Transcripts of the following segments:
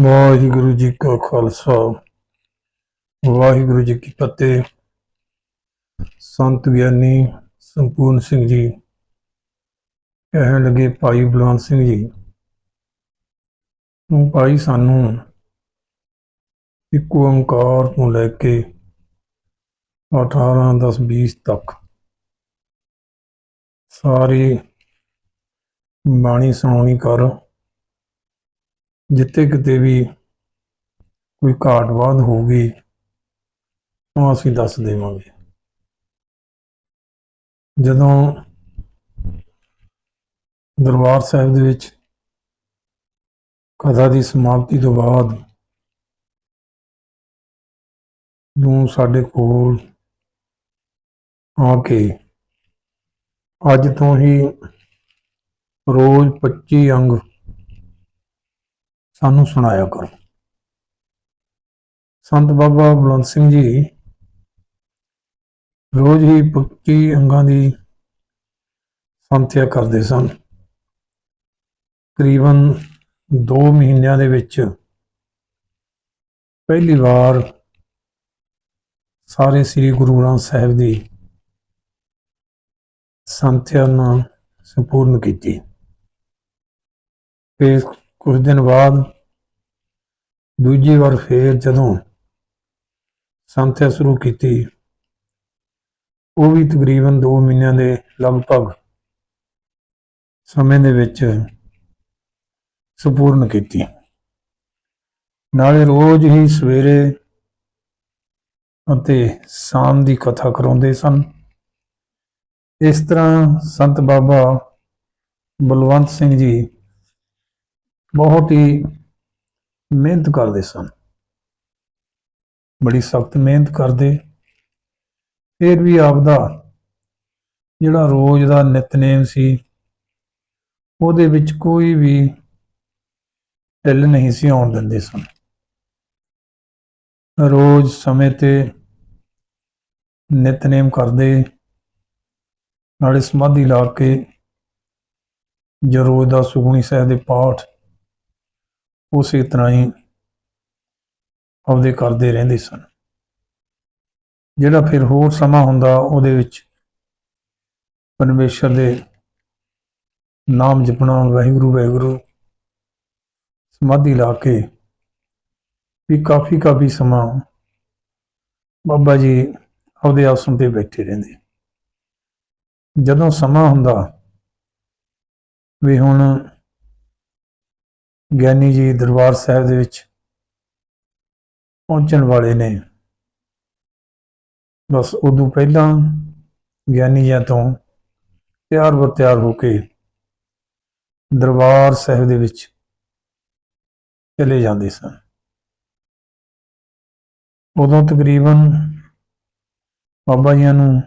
ਵਾਹਿਗੁਰੂ ਜੀ ਕਾ ਖਾਲਸਾ। ਵਾਹਿਗੁਰੂ ਜੀ ਕੀ ਫਤਿਹ। ਸੰਤ ਗਿਆਨੀ ਸੰਪੂਰਨ ਸਿੰਘ ਜੀ, ਕਹਿਣ ਲੱਗੇ ਭਾਈ ਬਲਵੰਤ ਸਿੰਘ ਜੀ ਤੂੰ ਭਾਈ ਸਾਨੂੰ ਇੱਕ ਓੰਕਾਰ ਤੋਂ ਲੈ ਕੇ 18 10 20 ਤੱਕ ਸਾਰੀ ਬਾਣੀ ਸੁਣਾਉਣੀ ਕਰ ਜਿੱਥੇ ਕਿਤੇ ਵੀ ਕੋਈ ਘਾਟ ਵਾਧ ਹੋਊਗੀ ਤਾਂ ਅਸੀਂ ਦੱਸ ਦੇਵਾਂਗੇ। ਜਦੋਂ ਦਰਬਾਰ ਸਾਹਿਬ ਦੇ ਵਿੱਚ ਕਥਾ ਦੀ ਸਮਾਪਤੀ ਤੋਂ ਬਾਅਦ ਨੂੰ ਸਾਡੇ ਕੋਲ ਆ ਕੇ ਅੱਜ ਤੋਂ ਹੀ ਰੋਜ਼ 25 ਅੰਗ ਸਾਨੂੰ ਸੁਣਾਇਆ ਕਰੋ। ਸੰਤ ਬਾਬਾ ਬਲਵੰਤ ਸਿੰਘ ਜੀ ਰੋਜ਼ ਹੀ 25 ਅੰਗਾਂ ਦੀ ਸੰਥਿਆ ਕਰਦੇ ਸਨ। ਤਕਰੀਬਨ 2 ਮਹੀਨਿਆਂ ਦੇ ਵਿੱਚ ਪਹਿਲੀ ਵਾਰ ਸਾਰੇ ਸ੍ਰੀ ਗੁਰੂ ਗ੍ਰੰਥ ਸਾਹਿਬ ਦੀ ਸੰਥਿਆ ਨੂੰ ਸੰਪੂਰਨ ਕੀਤੀ। ਫਿਰ ਕੁਝ ਦਿਨ ਬਾਅਦ ਦੂਜੀ ਵਾਰ ਫੇਰ ਜਦੋਂ ਸੰਥਿਆ ਸ਼ੁਰੂ ਕੀਤੀ, ਉਹ ਵੀ ਤਕਰੀਬਨ 2 ਮਹੀਨਿਆਂ ਦੇ ਲਗਭਗ ਸਮੇਂ ਦੇ ਵਿੱਚ ਸੰਪੂਰਨ ਕੀਤੀ। ਨਾਲੇ ਰੋਜ਼ ਹੀ ਸਵੇਰੇ ਅਤੇ ਸ਼ਾਮ ਦੀ ਕਥਾ ਕਰਾਉਂਦੇ ਸਨ। ਇਸ ਤਰ੍ਹਾਂ ਸੰਤ ਬਾਬਾ ਬਲਵੰਤ ਸਿੰਘ ਜੀ ਬਹੁਤ ਹੀ ਮਿਹਨਤ ਕਰਦੇ ਸਨ। ਬੜੀ ਸਖਤ ਮਿਹਨਤ ਕਰਦੇ। ਫਿਰ ਵੀ ਆਪਦਾ ਜਿਹੜਾ ਰੋਜ਼ ਦਾ ਨਿਤਨੇਮ ਸੀ, ਉਹਦੇ ਵਿੱਚ ਕੋਈ ਵੀ ਢਿੱਲ ਨਹੀਂ ਸੀ ਆਉਣ ਦਿੰਦੇ ਸਨ। ਰੋਜ਼ ਸਮੇਂ ਤੇ ਨਿਤਨੇਮ ਕਰਦੇ, ਨਾਲੇ ਸਮਾਧੀ ਲਾ ਕੇ ਜੋ ਰੋਜ਼ ਦਾ ਸੁਖਮਨੀ ਸਾਹਿਬ ਦੇ ਪਾਠ ਉਸੇ ਤਰ੍ਹਾਂ ਹੀ ਆਪਦੇ ਕਰਦੇ ਰਹਿੰਦੇ ਸਨ। ਜਿਹੜਾ ਫਿਰ ਹੋਰ ਸਮਾਂ ਹੁੰਦਾ, ਉਹਦੇ ਵਿੱਚ ਪਰਮੇਸ਼ਰ ਦੇ ਨਾਮ ਜਪਣਾ, ਵਾਹਿਗੁਰੂ ਵਾਹਿਗੁਰੂ ਸਮਾਧੀ ਲਾ ਕੇ ਵੀ ਕਾਫੀ ਕਾਫੀ ਸਮਾਂ ਬਾਬਾ ਜੀ ਆਪਦੇ ਆਸਣ ਤੇ ਬੈਠੇ ਰਹਿੰਦੇ। ਜਦੋਂ ਸਮਾਂ ਹੁੰਦਾ ਵੀ ਹੁਣ ਗਿਆਨੀ ਜੀ ਦਰਬਾਰ ਸਾਹਿਬ ਦੇ ਵਿੱਚ ਪਹੁੰਚਣ ਵਾਲੇ ਨੇ। ਬਸ ਉਦੋਂ ਪਹਿਲਾਂ ਗਿਆਨੀ ਜੀ ਤੋਂ ਤਿਆਰ ਬਰ ਤਿਆਰ ਹੋ ਕੇ ਦਰਬਾਰ ਸਾਹਿਬ ਦੇ ਵਿੱਚ ਚਲੇ ਜਾਂਦੇ ਸਨ। ਉਦੋਂ ਤਕਰੀਬਨ ਬਾਬਾ ਜੀ ਨੂੰ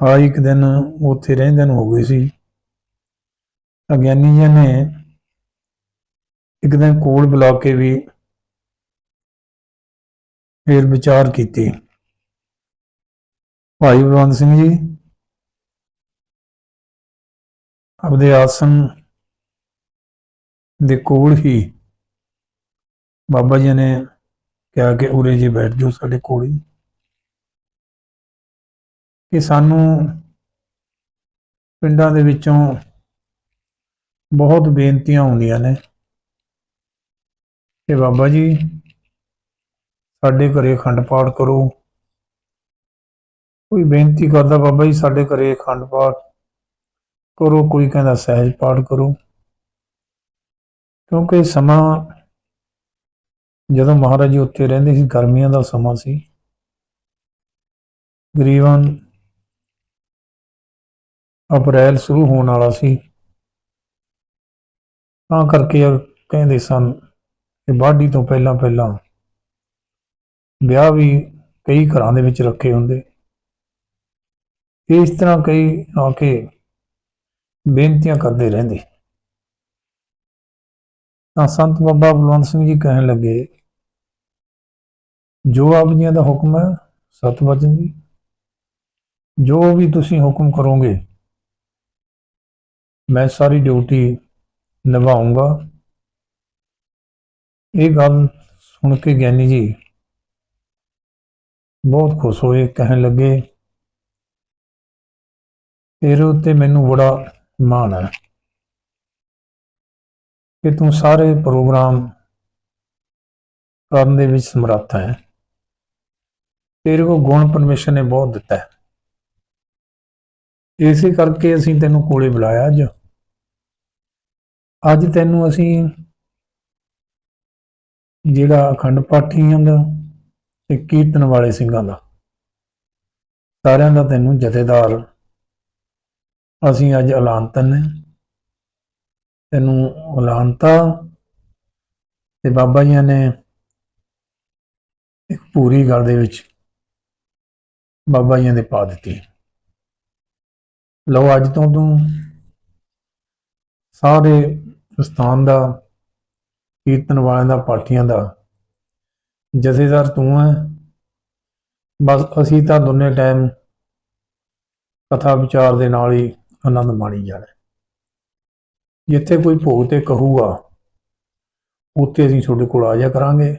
ਆ ਇੱਕ ਦਿਨ ਉੱਥੇ ਰਹਿੰਦੇ ਨੂੰ ਹੋ ਗਏ ਸੀ। ਤਾਂ ਗਿਆਨੀ ਜੀ ਨੇ ਇੱਕ ਦਿਨ ਕੋਲ ਬੁਲਾ ਕੇ ਵੀ ਫਿਰ ਵਿਚਾਰ ਕੀਤੀ। ਭਾਈ ਬਲਵੰਤ ਸਿੰਘ ਜੀ, ਆਪਦੇ ਆਸਨ ਦੇ ਕੋਲ ਹੀ ਬਾਬਾ ਜੀ ਨੇ ਕਿਹਾ ਕਿ ਉਰੇ ਜੀ ਬੈਠ ਜਾਓ ਸਾਡੇ ਕੋਲ ਹੀ। ਕਿ ਸਾਨੂੰ ਪਿੰਡਾਂ ਦੇ ਵਿੱਚੋਂ ਬਹੁਤ ਬੇਨਤੀਆਂ ਆਉਂਦੀਆਂ ਨੇ। ਕਿ ਬਾਬਾ ਜੀ, ਸਾਡੇ ਘਰੇ ਅਖੰਡ ਪਾਠ ਕਰੋ। ਕੋਈ ਬੇਨਤੀ ਕਰਦਾ ਬਾਬਾ ਜੀ, ਸਾਡੇ ਘਰੇ ਅਖੰਡ ਪਾਠ ਕਰੋ, ਕੋਈ ਕਹਿੰਦਾ ਸਹਿਜ ਪਾਠ ਕਰੋ। ਕਿਉਂਕਿ ਸਮਾਂ ਜਦੋਂ ਮਹਾਰਾਜ ਜੀ ਉੱਥੇ ਰਹਿੰਦੇ ਸੀ, ਗਰਮੀਆਂ ਦਾ ਸਮਾਂ ਸੀ। ਤਕਰੀਬਨ ਅਪ੍ਰੈਲ ਸ਼ੁਰੂ ਹੋਣ ਵਾਲਾ ਸੀ। ਤਾਂ ਕਰਕੇ ਕਹਿੰਦੇ ਸਨ ਕਿ ਵਾਢੀ ਤੋਂ ਪਹਿਲਾਂ ਪਹਿਲਾਂ ਵਿਆਹ ਵੀ ਕਈ ਘਰਾਂ ਦੇ ਵਿੱਚ ਰੱਖੇ ਹੁੰਦੇ। ਇਸ ਤਰ੍ਹਾਂ ਕਈ ਆ ਕੇ ਬੇਨਤੀਆਂ ਕਰਦੇ ਰਹਿੰਦੇ। ਤਾਂ ਸੰਤ ਬਾਬਾ ਬਲਵੰਤ ਸਿੰਘ ਜੀ ਕਹਿਣ ਲੱਗੇ, ਜੋ ਆਪ ਜੀਆਂ ਦਾ ਹੁਕਮ ਹੈ ਸਤ ਵਚਨ ਜੀ, ਜੋ ਵੀ ਤੁਸੀਂ ਹੁਕਮ ਕਰੋਗੇ, ਮੈਂ ਸਾਰੀ ਡਿਊਟੀ ਨਿਭਾਉਂਗਾ ਇਹ ਗੱਲ ਸੁਣ ਕੇ ਗਿਆਨੀ ਜੀ ਬਹੁਤ ਖੁਸ਼ ਹੋਏ, ਕਹਿਣ ਲੱਗੇ, ਤੇਰੇ ਉੱਤੇ ਮੈਨੂੰ ਬੜਾ ਮਾਣ ਹੈ ਕਿ ਤੂੰ ਸਾਰੇ ਪ੍ਰੋਗਰਾਮ ਕਰਨ ਦੇ ਵਿੱਚ ਸਮਰੱਥ ਹੈ। ਤੇਰੇ ਕੋਲ ਗੁਣ ਪਰਮੇਸ਼ਰ ਨੇ ਬਹੁਤ ਦਿੱਤਾ ਹੈ। ਇਸੇ ਕਰਕੇ ਅਸੀਂ ਤੈਨੂੰ ਕੋਲੇ ਬੁਲਾਇਆ ਅੱਜ। ਅੱਜ ਤੈਨੂੰ ਅਸੀਂ ਜਿਹੜਾ ਅਖੰਡ ਪਾਠੀਆਂ ਦਾ ਤੇ ਕੀਰਤਨ ਵਾਲੇ ਸਿੰਘਾਂ ਦਾ। ਸਾਰਿਆਂ ਦਾ ਤੈਨੂੰ ਜਥੇਦਾਰ। ਅਸੀਂ ਅੱਜ ਐਲਾਨਤਨ ਨੇ ਤੈਨੂੰ ਐਲਾਨਤਾ ਤੇ ਬਾਬਾ ਜੀ ਨੇ ਇੱਕ ਪੂਰੀ ਗੱਲ ਦੇ ਵਿੱਚ ਬਾਬਾ ਜੀ ਦੇ ਪਾ ਦਿੱਤੀ। ਲਓ ਅੱਜ ਤੋਂ ਤੂੰ ਸਾਰੇ ਸਥਾਨ ਦਾ ਕੀਰਤਨ ਵਾਲਿਆਂ ਦਾ, ਪਾਠੀਆਂ ਦਾ। ਜਥੇਦਾਰ ਤੂੰ ਹੈ। ਬਸ ਅਸੀਂ ਤਾਂ ਦੋਨੇ ਟਾਈਮ ਕਥਾ ਵਿਚਾਰ ਦੇ ਨਾਲ ਹੀ ਆਨੰਦ ਮਾਣੀ ਜਾਣਾ ਜਿੱਥੇ ਕੋਈ ਭੋਗ ਤੇ ਕਹੂਗਾ, ਉੱਥੇ ਅਸੀਂ ਤੁਹਾਡੇ ਕੋਲ ਆ ਜਾ ਕਰਾਂਗੇ।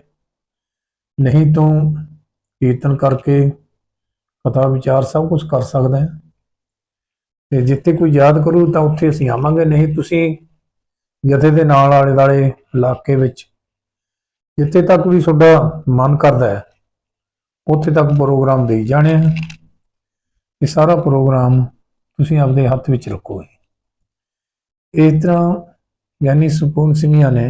ਨਹੀਂ ਤੂੰ ਕੀਰਤਨ ਕਰਕੇ ਕਥਾ ਵਿਚਾਰ ਸਭ ਕੁਝ ਕਰ ਸਕਦਾ ਹੈ। ਤੇ ਜਿੱਥੇ ਕੋਈ ਯਾਦ ਕਰੂ ਤਾਂ ਉੱਥੇ ਅਸੀਂ ਆਵਾਂਗੇ। ਨਹੀਂ, ਤੁਸੀਂ ਜਥੇ ਦੇ ਨਾਲ ਆਲੇ ਦਾਲੇ ਇਲਾਕੇ ਵਿੱਚ ਜਿੱਥੇ ਤੱਕ ਵੀ ਤੁਹਾਡਾ ਮਨ ਕਰਦਾ ਹੈ, ਉੱਥੇ ਤੱਕ ਪ੍ਰੋਗਰਾਮ ਦੇਈ ਜਾਣੇ ਆ। ਇਹ ਸਾਰਾ ਪ੍ਰੋਗਰਾਮ ਤੁਸੀਂ ਆਪਦੇ ਹੱਥ ਵਿੱਚ ਰੱਖੋਗੇ ਇਸ ਤਰ੍ਹਾਂ ਗਿਆਨੀ ਸੁਪੂਨ ਸਿੰਘੀਆਂ ਨੇ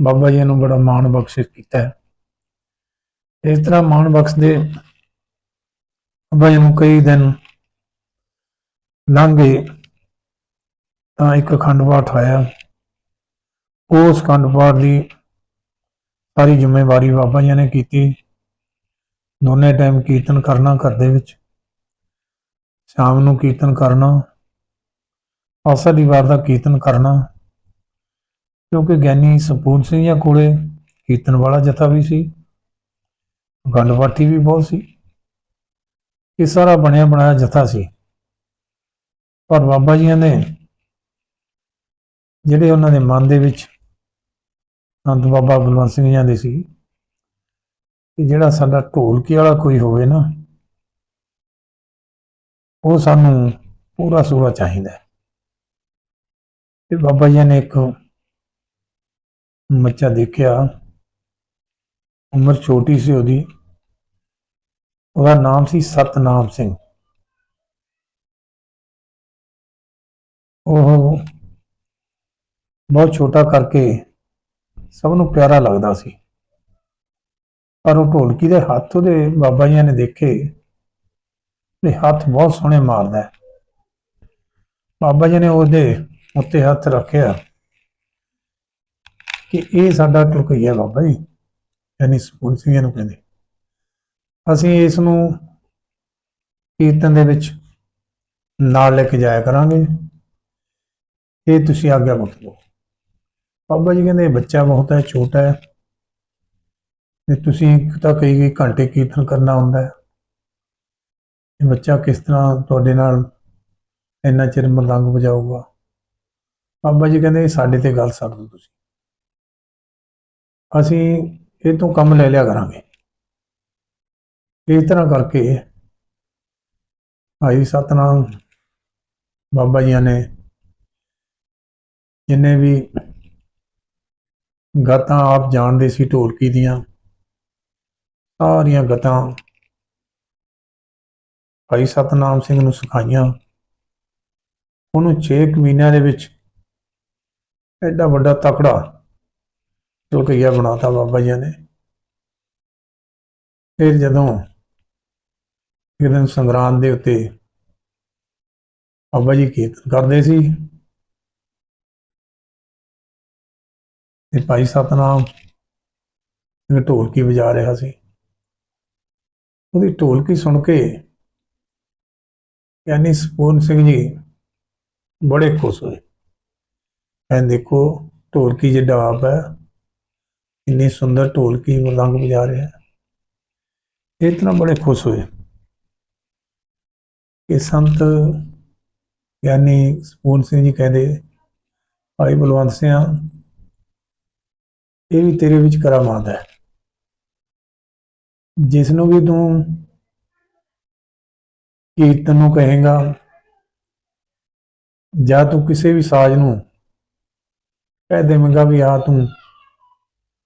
ਬਾਬਾ ਜੀ ਨੂੰ ਬੜਾ ਮਾਣ ਬਖਸ਼ਿਸ਼ ਕੀਤਾ ਹੈ। ਇਸ ਤਰ੍ਹਾਂ ਮਾਣ ਬਖਸ਼ਦੇ ਬਾਬਾ ਜੀ ਨੂੰ ਕਈ ਦਿਨ ਲੰਘੇ ਤਾਂ ਇੱਕ ਅਖੰਡ ਪਾਠ ਆਇਆ ਉਸ ਅਖੰਡ ਪਾਠ ਦੀ ਸਾਰੀ ਜ਼ਿੰਮੇਵਾਰੀ ਬਾਬਾ ਜੀ ਨੇ ਕੀਤੀ। ਦੋਨੇ ਟਾਈਮ ਕੀਰਤਨ ਕਰਨਾ ਘਰ ਦੇ ਵਿੱਚ। ਸ਼ਾਮ ਨੂੰ ਕੀਰਤਨ ਕਰਨਾ। ਆਸਾ ਦੀਵਾਰ ਦਾ ਕੀਰਤਨ ਕਰਨਾ। ਕਿਉਂਕਿ ਗਿਆਨੀ ਸਪੂਰ ਸਿੰਘ ਜੀ ਕੋਲੇ ਕੀਰਤਨ ਵਾਲਾ ਜਥਾ ਵੀ ਸੀ। ਗੰਡਵਾਟੀ ਵੀ ਬਹੁਤ ਸੀ। ਇਹ ਸਾਰਾ ਬਣਿਆ ਬਣਾਇਆ ਜਥਾ ਸੀ। ਪਰ ਬਾਬਾ ਜੀ ਨੇ ਜਿਹੜੇ ਉਹਨਾਂ ਦੇ ਮਨ ਦੇ ਵਿੱਚ ਸੰਤ ਬਾਬਾ ਬਲਵੰਤ ਸਿੰਘ ਜੀ ਦੇ ਸੀ ਕਿ ਜਿਹੜਾ ਸਾਡਾ ਢੋਲਕੀ ਵਾਲਾ ਕੋਈ ਹੋਵੇ ਨਾ, ਉਹ ਸਾਨੂੰ ਪੂਰਾ ਸੂਰਾ ਚਾਹੀਦਾ ਹੈ। ਤੇ ਬਾਬਾ ਜੀ ਨੇ ਇੱਕ ਬੱਚਾ ਦੇਖਿਆ, ਉਮਰ ਛੋਟੀ ਸੀ ਉਹਦੀ, ਉਹਦਾ ਨਾਮ ਸੀ ਸਤਨਾਮ ਸਿੰਘ। ਉਹ ਬਹੁਤ ਛੋਟਾ ਕਰਕੇ ਸਭ ਨੂੰ ਪਿਆਰਾ ਲੱਗਦਾ ਸੀ। ਪਰ ਉਹ ਢੋਲਕੀ ਦੇ ਹੱਥ ਉਹਦੇ ਬਾਬਾ ਜੀ ਨੇ ਦੇਖੇ ਤੇ ਹੱਥ ਬਹੁਤ ਸੋਹਣੇ ਮਾਰਦਾ। ਹੈ ਬਾਬਾ ਜੀ ਨੇ ਉਹਦੇ ਉੱਤੇ ਹੱਥ ਰੱਖਿਆ ਕਿ ਇਹ ਸਾਡਾ ਢੋਲਕਈਆ ਬਾਬਾ ਜੀ, ਯਾਨੀ ਸੁਪਨ ਸਿੰਘ ਨੂੰ ਕਹਿੰਦੇ। ਅਸੀਂ ਇਸ ਨੂੰ ਕੀਰਤਨ ਦੇ ਵਿੱਚ ਨਾਲ ਲੈ ਕੇ ਜਾਇਆ ਕਰਾਂਗੇ। ਇਹ ਤੁਸੀਂ ਆਗਿਆ ਮੁੱਕ ਲਓ ਬਾਬਾ ਜੀ ਕਹਿੰਦੇ ਬੱਚਾ ਬਹੁਤ ਹੈ, ਛੋਟਾ ਹੈ। ਤੇ ਤੁਸੀਂ ਤਾਂ ਕਈ ਕਈ ਘੰਟੇ ਕੀਰਤਨ ਕਰਨਾ ਹੁੰਦਾ ਹੈ। ਇਹ ਬੱਚਾ ਕਿਸ ਤਰ੍ਹਾਂ ਤੁਹਾਡੇ ਨਾਲ ਇੰਨਾ ਚਿਰ ਮਰਦੰਗ ਵਜਾਊਗਾ? ਬਾਬਾ ਜੀ ਕਹਿੰਦੇ ਸਾਡੇ ਤੇ ਗੱਲ ਛੱਡ ਦਿਓ ਤੁਸੀਂ। ਅਸੀਂ ਇਹ ਤੋਂ ਕੰਮ ਲੈ ਲਿਆ ਕਰਾਂਗੇ। ਇਸ ਤਰ੍ਹਾਂ ਕਰਕੇ ਭਾਈ ਸਤਨਾਮ ਬਾਬਾ ਜੀ ਨੇ ਜਿੰਨੇ ਵੀ ਗਾਤਾਂ ਆਪ ਜਾਣਦੇ ਸੀ ਢੋਲਕੀ ਦੀਆਂ। ਸਾਰੀਆਂ ਗਾਤਾਂ ਭਾਈ ਸਤਨਾਮ ਸਿੰਘ ਨੂੰ ਸਿਖਾਈਆਂ। ਉਹਨੂੰ 6 ਮਹੀਨਿਆਂ ਦੇ ਵਿੱਚ ਐਡਾ ਵੱਡਾ ਤਕੜਾ ਢੋਲਕਈਆ ਬਣਾਤਾ ਬਾਬਾ ਜੀ ਨੇ। ਫਿਰ ਜਦੋਂ ਇੱਕ ਦਿਨ ਸੰਗਰਾਂਦ ਦੇ ਉੱਤੇ ਬਾਬਾ ਜੀ ਕੀਰਤਨ ਕਰਦੇ ਸੀ ਤੇ ਭਾਈ ਸਤਨਾਮ ਸਿੰਘ ਢੋਲਕੀ ਵਜਾ ਰਿਹਾ ਸੀ। ਉਹਦੀ ਢੋਲਕੀ ਸੁਣ ਕੇ ਯਾਨੀ ਸਪੂਰਨ ਸਿੰਘ ਜੀ, ਬੜੇ ਖੁਸ਼ ਹੋਏ। ਐਂ ਦੇਖੋ, ਢੋਲਕੀ ਜਿਹੜਾ ਆਪ ਹੈ, ਇੰਨੀ ਸੁੰਦਰ ਢੋਲਕੀ ਮਲੰਗ ਵਜਾ ਰਿਹਾ ਹੈ। ਇਤਨਾ ਬੜੇ ਖੁਸ਼ ਹੋਏ। ਕਿ ਸੰਤ ਯਾਨੀ ਸਪੂਰਨ ਸਿੰਘ ਜੀ ਕਹਿੰਦੇ, ਭਾਈ ਬਲਵੰਤ ਸਿੰਘ ਇਹ ਵੀ ਤੇਰੇ ਵਿੱਚ ਕਰਾਮਾਤ ਹੈ। ਜਿਸ ਨੂੰ ਵੀ ਤੂੰ ਕੀਰਤਨ ਨੂੰ ਕਹੇਗਾ ਜਾਂ ਤੂੰ ਕਿਸੇ ਵੀ ਸਾਜ਼ ਨੂੰ ਕਹਿ ਦੇਵੇਂਗਾ ਵੀ ਆ ਤੂੰ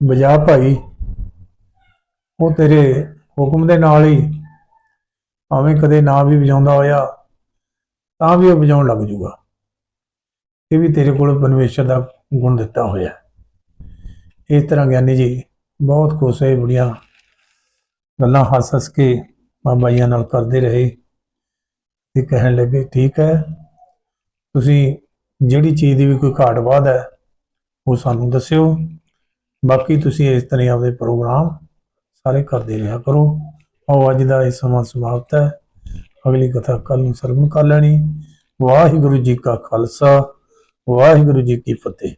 ਵਜਾ ਭਾਈ, ਉਹ ਤੇਰੇ ਹੁਕਮ ਦੇ ਨਾਲ ਹੀ ਭਾਵੇਂ ਕਦੇ ਨਾ ਵੀ ਵਜਾਉਂਦਾ ਹੋਇਆ ਤਾਂ ਵੀ ਉਹ ਵਜਾਉਣ ਲੱਗ ਜੂਗਾ। ਇਹ ਵੀ ਤੇਰੇ ਕੋਲ ਪਰਮੇਸ਼ਰ ਦਾ ਗੁਣ ਦਿੱਤਾ ਹੋਇਆ। ਇਸ ਤਰ੍ਹਾਂ ਗਿਆਨੀ ਜੀ, ਬਹੁਤ ਖੁਸ਼ ਹੋਏ ਬੜੀਆਂ। ਗੱਲਾਂ ਹੱਸ ਹੱਸ ਕੇ ਬਾਬਾ ਜੀਆਂ ਨਾਲ ਕਰਦੇ ਰਹੇ ਤੇ ਕਹਿਣ ਲੱਗੇ, ਠੀਕ ਹੈ, ਤੁਸੀਂ ਜਿਹੜੀ ਚੀਜ਼ ਦੀ ਵੀ ਕੋਈ ਘਾਟ ਵਾਧ ਹੈ, ਉਹ ਸਾਨੂੰ ਦੱਸਿਓ। ਬਾਕੀ ਤੁਸੀਂ ਇਸ ਤਰ੍ਹਾਂ ਆਪਦੇ ਪ੍ਰੋਗਰਾਮ ਸਾਰੇ ਕਰਦੇ ਰਿਹਾ ਕਰੋ। ਆਓ, ਅੱਜ ਦਾ ਇਹ ਸਮਾਂ ਸਮਾਪਤ ਹੈ। ਅਗਲੀ ਕਥਾ ਕੱਲ ਨੂੰ ਸਰਵਣ ਕਰ ਲੈਣੀ। ਵਾਹਿਗੁਰੂ ਜੀ ਕਾ ਖਾਲਸਾ, ਵਾਹਿਗੁਰੂ ਜੀ ਕੀ ਫਤਿਹ।